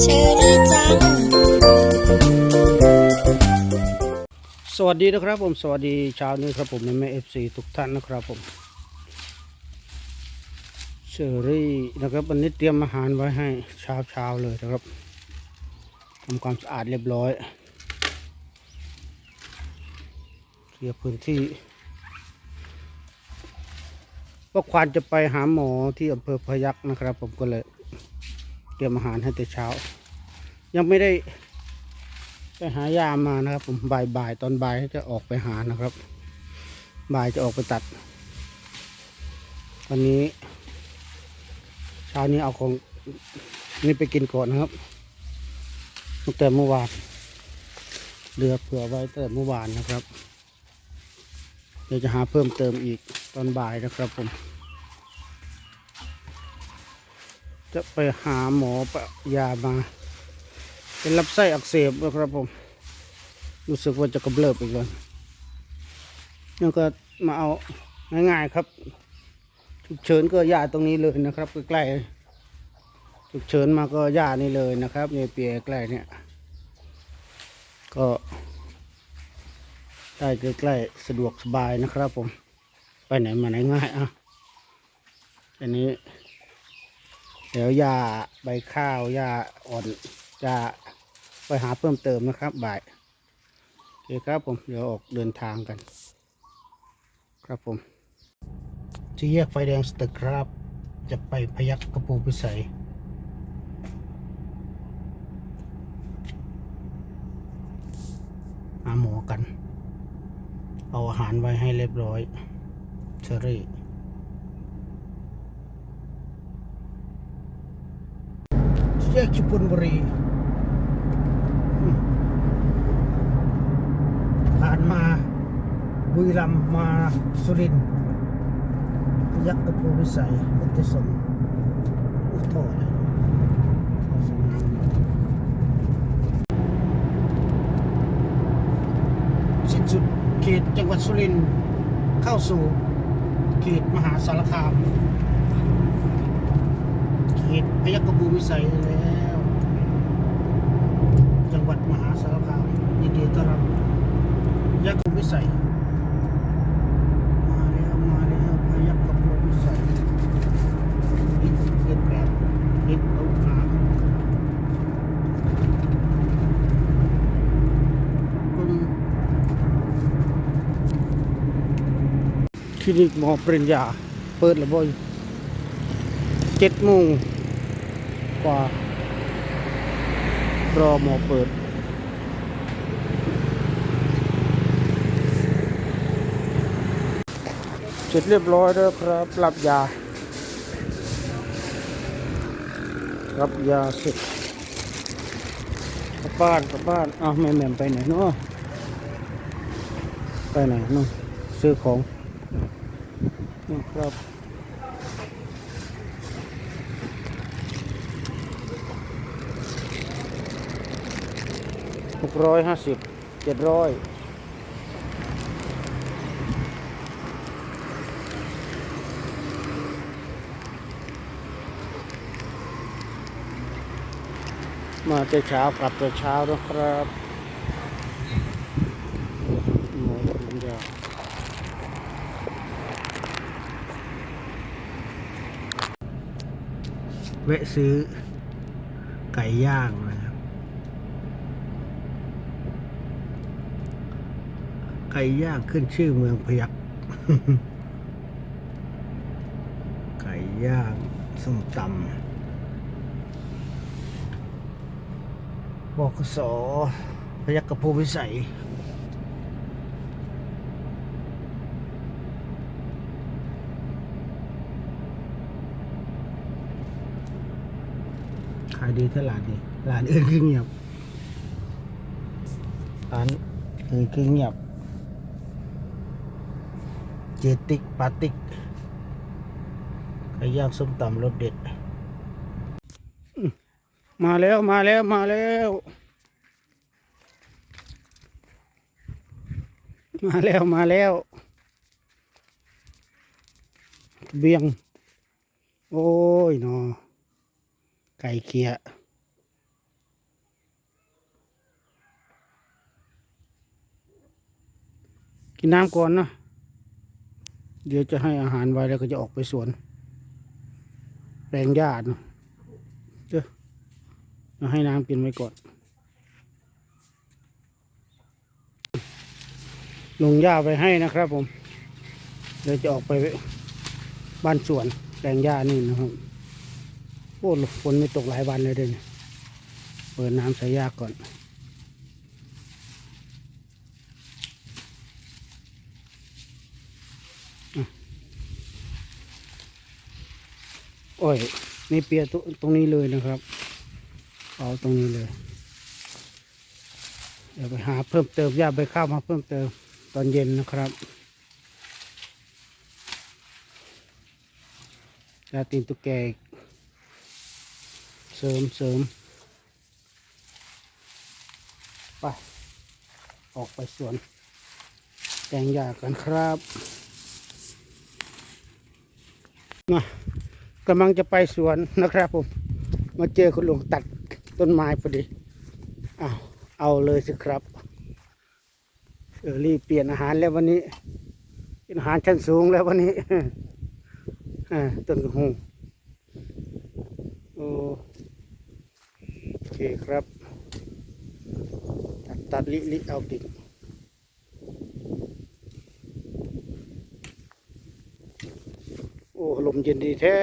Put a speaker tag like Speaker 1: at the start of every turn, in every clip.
Speaker 1: เชอรี่จัง
Speaker 2: สวัสดีนะครับผม สวัสดีเช้านี้ครับผมแม่เอฟซีทุกท่านนะครับผม เชอรี่นะครับวันนี้เตรียมอาหารไว้ให้เช้าเช้าเลยนะครับทำความสะอาดเรียบร้อยเคลียร์พื้นที่ ก็ควานจะไปหาหมอที่อำเภอพยัคฆ์นะครับ ผมก็เลยเตรียมอาหารให้แต่เช้า ยังไม่ได้ไปหายามานะครับ ผมบ่ายบ่ายตอนบ่ายจะออกไปหานะครับ บ่ายจะออกไปตัด วันนี้ เช้านี้เอาของนี่ไปกินก่อนนะครับตั้งแต่เมื่อวานเหลือเผื่อไว้ตั้งแต่เมื่อวานนะครับ เดี๋ยวจะหาเพิ่มเติมอีกตอนบ่ายนะครับผม จะไปหาหมอปะยามา เป็นลำไส้อักเสบนะครับผม รู้สึกว่าจะกำเริบอีกแล้วยังก็มาเอาง่ายๆครับฉุกเฉินก็ยาตรงนี้เลยนะครับใกล้ๆฉุกเฉินมาก็ยานี่เลยนะครับในเปียใกล้เนี่ยก็ ได้ใกล้ๆสะดวกสบายนะครับผม ไปไหนมาไหนง่ายอะอันนี้ เดี๋ยวยาใบข้าวยาอ่อนจะไปหาเพิ่มเติมนะครับ บ่ายโอเคครับผม เดี๋ยวออกเดินทางกัน ครับผมที่แยกไฟแดงสตึกครับ จะไปพยักกระปูพิสัยหาหมอกัน เอาอาหารไว้ให้เรียบร้อยเชอรี่แยกชุปุนบุรีผ่านมาบุรีรัมมาสุรินทร์ยักกระพูวิสัยพุทธสงฆ์อุทโทษเลยท่อส่งน้ำสิ้นสุดเขตจังหวัดสุรินทร์เข้าสู่เขตมหาสารคาม เขตพยัคฆภูมิวิสัยแล้ว จังหวัดมหาสารคามยินดีต้อนรับพยัคฆภูมิวิสัย มาแล้วมาแล้วพยัคฆภูมิวิสัยอินเกิดแบบอินตกน้ำปึ้งค ลินิกหมอปริญญา เปิดแล้วบ่อยเจ็ดโมงกว่า รอหมอเปิด เสร็จเรียบร้อยแล้วครับ รับยา รับยาเสร็จกลับบ้านกลับบ้านอ้าวแม่แหม่มไปไหนเนาะไปไหนเนาะซื้อของ นี่ครับหกร้อยห้าสิบเจ็ดร้อยมาแต่เช้ากลับแต่เช้านะครับหมอปริญญา แวะซื้อไก่ย่างนะครับ ไก่ย่างขึ้นชื่อเมืองพยัคฆ์ไก่ย่างส้มตำบอกสพยัคฆ์กระพูวิสัยายดีเท่าร้านนี้ร้านอื่นคือเงียบร้านอื่นคือเงียบ เจติกปาติกไก่ย่างส้มตำรสเด็ด มาแล้วมาแล้วมาแล้วมาแล้วมาแล้ว เบียง โอ้ยเนอ ไก่เคียกินน้ำก่อนนะ เดี๋ยวจะให้อาหารไว้แล้วก็จะออกไปสวน แปลงหญ้าเนอะเดี๋ยวเราให้น้ำกินไว้ก่อน ลงหญ้าไปให้นะครับผม เดี๋ยวจะออกไปบ้านสวนแปลงหญ้านี่นะครับ โอ้ฝนไม่ตกหลายวันเลยเด้เนี่เปิดน้ำใส่หญ้าก่อน โอ้ยนี่เปียตรตรงนี้เลยนะครับ เอาตรงนี้เลย เดี๋ยวไปหาเพิ่มเติมย่าไปข้าวมาเพิ่มเติมตอนเย็นนะครับยาตีนตุกแกก เสริมเสริมไป ออกไปสวน แตงยากันครับมากำลังจะไปสวนนะครับผม มาเจอคุณลุงตัดต้นไม้พอดีอ้าวเอาเลยสิครับเออรีบเปลี่ยนอาหารแล้ววันนี้เป็นอาหารชั้นสูงแล้ววันนี้อ่าต้นกระหงโอโอ เคครับ ตัดลิลิเอาดิโอ้ลมเย็นดีแท้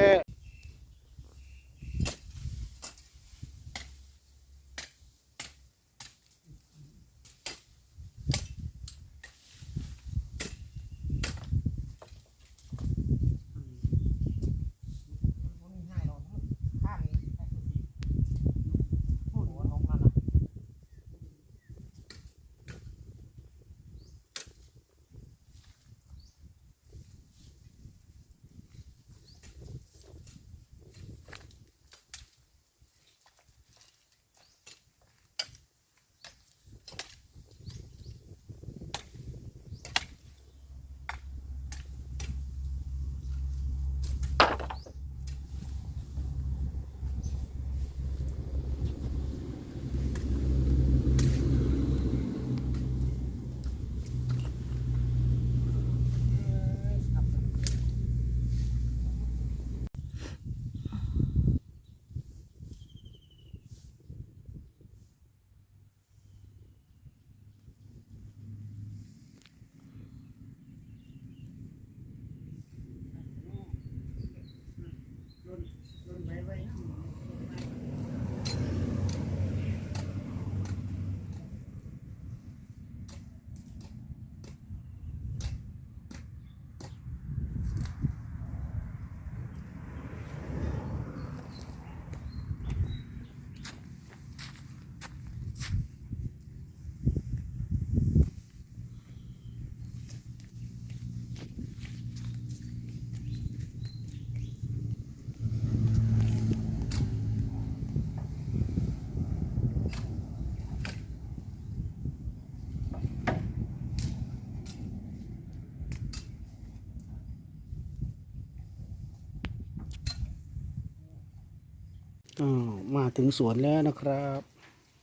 Speaker 2: อ้าวมาถึงสวนแล้วนะครับ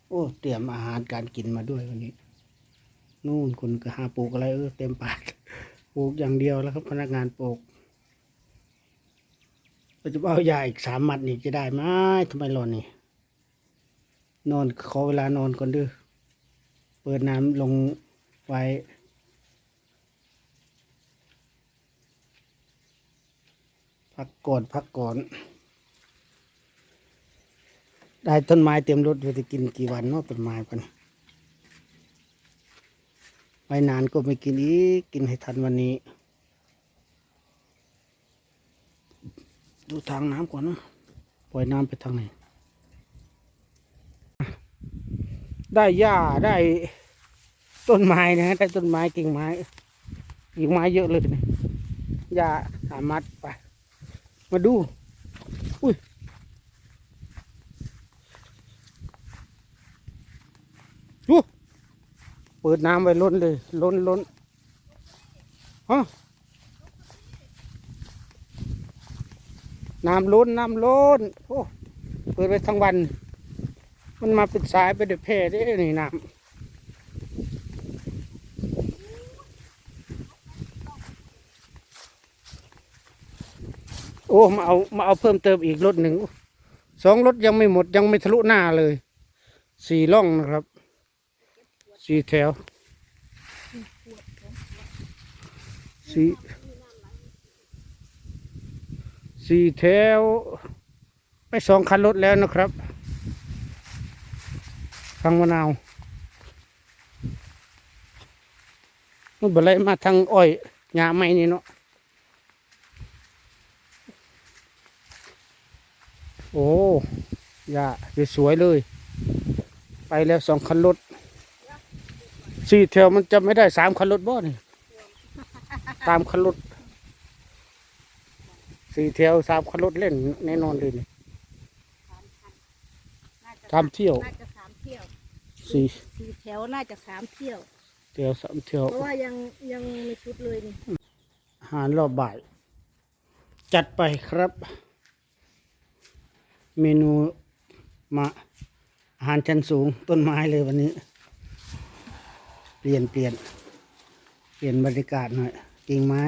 Speaker 2: โอ้ เตรียมอาหารการกินมาด้วยวันนี้นู่นคุณก็หาปลูกอะไรเออเต็มปากปลูกอย่างเดียวแล้วครับพนักงานปลูกเราจะเอายาอีกสามมัดนี่จะได้ไหมทำไมหล่นนี่ นอนขอเวลานอนก่อนเด้อเปิดน้ำลงไว้พักก่อนพักก่อน ได้ต้นไม้เต็มรถเราจะกินกี่วันเนาะต้นไม้กันไว้นานก็ไม่กินอีกกินให้ทันวันนี้ ดูทางน้ำก่อนเนาะปล่อยน้ำไปทางไหนได้หญ้าได้ต้นไม้นะได้ต้นไม้กิ่งไม้กิ่งไม้เยอะเลยนะหญ้าสามมัดไป มาดู อุ้ย ดู เปิดน้ำไว้ล้นเลยล้นล้นฮะน้ำล้นน้ำล้นโอ้เปิดไปทั้งวัน มันมาเป็นสายไปเดือดเพได้นี่น้ำโอ้มาเอามาเอาเพิ่มเติมอีกรถหนึ่งสองรถยังไม่หมดยังไม่ทะลุหน้าเลยสี่ล่องนะครับ สีแถวสีสีแถวไปสองคันรถแล้วนะครับทางมะนาวมันบอะไรมาทางอ้อยหญ้าไม้นี่เนาะโอ้หญ้าสวยเลย ไปแล้วสองคันรถ สี่แถวมันจะไม่ได้สามคันรถบ่นี่ตามคันรถสี่แถวสามคันรถเล่นแน่นอนเลยนี่สามเที่ยว
Speaker 3: น่าจะสามเที่ยว
Speaker 2: สี่
Speaker 3: สี่แถวน่าจะสามเที่ยว
Speaker 2: เที่ยวสามเที่ยว
Speaker 3: เพราะว่ายังยังไม่ชุดเลยนี่
Speaker 2: อาหารรอบบ่าย จัดไปครับ เมนูมาอาหารชั้นสูงต้นไม้เลยวันนี้ เปลี่ยนเปลี่ยน เปลี่ยนบรรยากาศหน่อยกิ่งไม้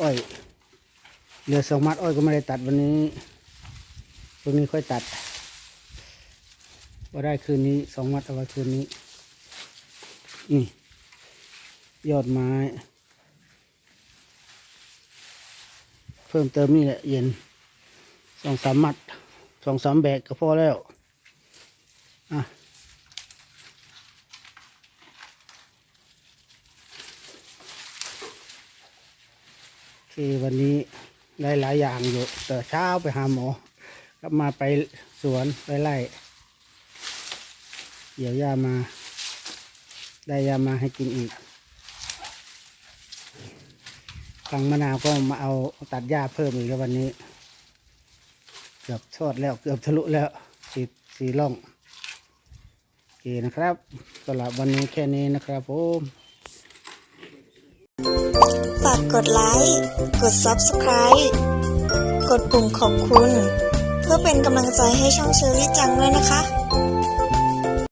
Speaker 2: อ้อยเหลือสองมัดอ้อยก็ไม่ได้ตัดวันนี้ตรงนี้ค่อยตัดว่าได้คืนนี้สองมัดเอาไว้คืนนี้ นี่ ยอดไม้ เพิ่มเติมนี่แหละเย็นสองสามมัดสองสามแบกก็พอแล้ว อะ เควันนี้ได้หลายอย่างอยู่แต่เช้าไปหาหมอ กลับมาไปสวนไปไล่เดี๋ยวยามา ได้ยามาให้กินอีกฟังมะนาวก็มาเอาตัดหญ้าเพิ่มอีกแล้ววันนี้ เกือบทอดแล้วเกือบทะลุแล้วสีสีล่องโอเคนะครับสำหรับวันนี้แค่นี้นะครับผม
Speaker 1: ฝากกดไลค์ กด Subscribe กดปุ่มขอบคุณ เพื่อเป็นกำลังใจให้ช่องเชอรี่จังด้วยนะคะ